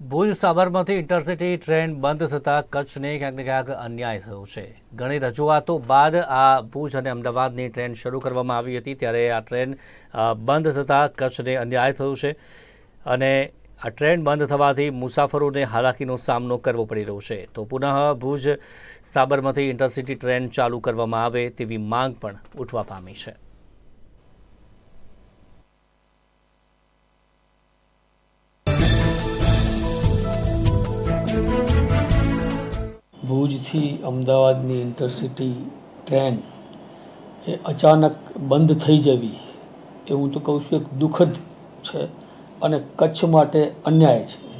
Bhuj Sabarmati intercity train બંધ થતાં કચ્છને ક્યાંક ને ક્યાંક અન્યાય થયો છે. ઘણી રજૂઆતો બાદ આ ભુજ અને અમદાવાદની ટ્રેન શરૂ કરવામાં આવી હતી ત્યારે આ ટ્રેન બંધ થતાં કચ્છને અન્યાય થયો છે અને આ ટ્રેન બંધ થવાથી મુસાફરોને હાલાકીનો સામનો કરવો પડી રહ્યો છે. તો પુનઃ ભુજ સાબરમતી ઇન્ટરસિટી ટ્રેન ચાલુ કરવામાં આવે તેવી માંગ પણ ઉઠવા પામી છે. ભુજથી અમદાવાદની ઇન્ટરસિટી ટ્રેન એ અચાનક બંધ થઈ જવી એ હું તો કહું છું, એક દુઃખદ છે અને કચ્છ માટે અન્યાય છે.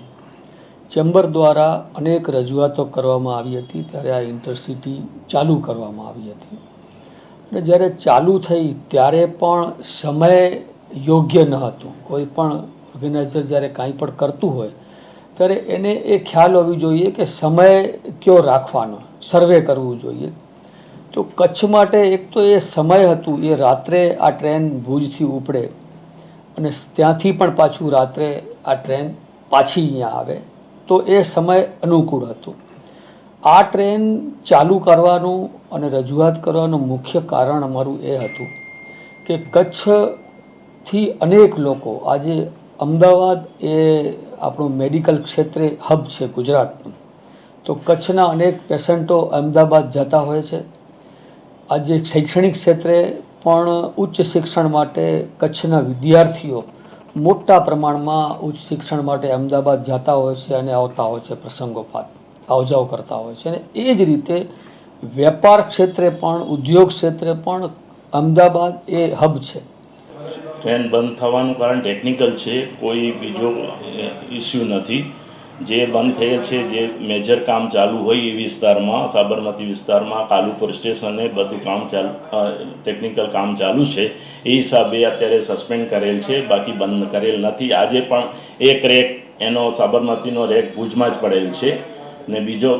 ચેમ્બર દ્વારા અનેક રજૂઆતો કરવામાં આવી હતી, ત્યારે આ ઇન્ટરસિટી ચાલુ કરવામાં આવી હતી. અને જ્યારે ચાલુ થઈ, ત્યારે પણ સમય યોગ્ય ન હતું. કોઈ પણ ઓર્ગેનાઇઝર જ્યારે કાંઈ પણ કરતું હોય ત્યારે એને એ ખ્યાલ હોવી જોઈએ કે સમય કયો રાખવાનો, સર્વે કરવું જોઈએ. તો કચ્છ માટે એક તો એ સમય હતું, એ રાત્રે આ ટ્રેન ભુજથી ઉપડે અને ત્યાંથી પણ પાછું રાત્રે આ ટ્રેન પાછી અહીંયા આવે. તો એ સમય અનુકૂળ હતો. આ ટ્રેન ચાલુ કરવાનું અને રજૂઆત કરવાનું મુખ્ય કારણ અમારું એ હતું કે કચ્છથી અનેક લોકો આજે અમદાવાદ એ આપણું મેડિકલ ક્ષેત્રે હબ છે ગુજરાતનું. તો કચ્છના અનેક પેશન્ટો અમદાવાદ જતા હોય છે. આજે શૈક્ષણિક ક્ષેત્રે પણ ઉચ્ચ શિક્ષણ માટે કચ્છના વિદ્યાર્થીઓ મોટા પ્રમાણમાં ઉચ્ચ શિક્ષણ માટે અમદાવાદ જતા હોય છે અને આવતા હોય છે પ્રસંગોપાત આવજાવ કરતા હોય છે. અને એ જ રીતે વેપાર ક્ષેત્રે પણ, ઉદ્યોગ ક્ષેત્રે પણ અમદાવાદ એ હબ છે. ટ્રેન બંધ થવાનું કારણ ટેકનિકલ છે, કોઈ બીજો ઇસ્યુ નથી. જે બંધ થયેલ છે, જે મેજર કામ ચાલુ હોય એ વિસ્તારમાં, સાબરમતી વિસ્તારમાં, કાલુપુર સ્ટેશને બધું કામ ચાલુ ટેકનિકલ કામ ચાલુ છે. એ હિસાબે અત્યારે સસ્પેન્ડ કરેલ છે, બાકી બંધ કરેલ નથી. આજે પણ એક રેક, એનો સાબરમતીનો રેક ભુજમાં જ પડેલ છે ને બીજો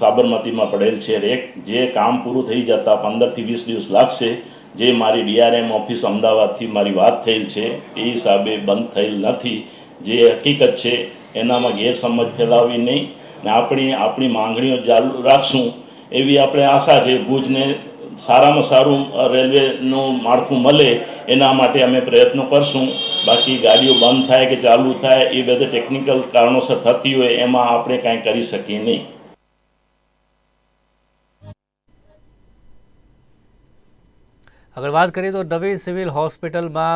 સાબરમતીમાં પડેલ છે રેક. જે કામ પૂરું થઈ જતાં પંદરથી વીસ દિવસ લાગશે. જે મારી ડીઆરએમ ઓફિસ અમદાવાદથી મારી વાત થયેલ છે, એ હિસાબે બંધ થયેલ નથી. જે હકીકત છે, એનામાં ગેરસમજ ફેલાવી નહીં. ને આપણી આપણી માંગણીઓ ચાલુ રાખશું એવી આપણે આશા છે. ભુજને સારામાં સારું રેલવેનું માળખું મળે એના માટે અમે પ્રયત્નો કરશું. બાકી ગાડીઓ બંધ થાય કે ચાલુ થાય એ બધે ટેકનિકલ કારણોસર થતી હોય એમાં આપણે કાંઈ કરી શકીએ નહીં. આગળ વાત કરીએ તો નવી સિવિલ હોસ્પિટલમાં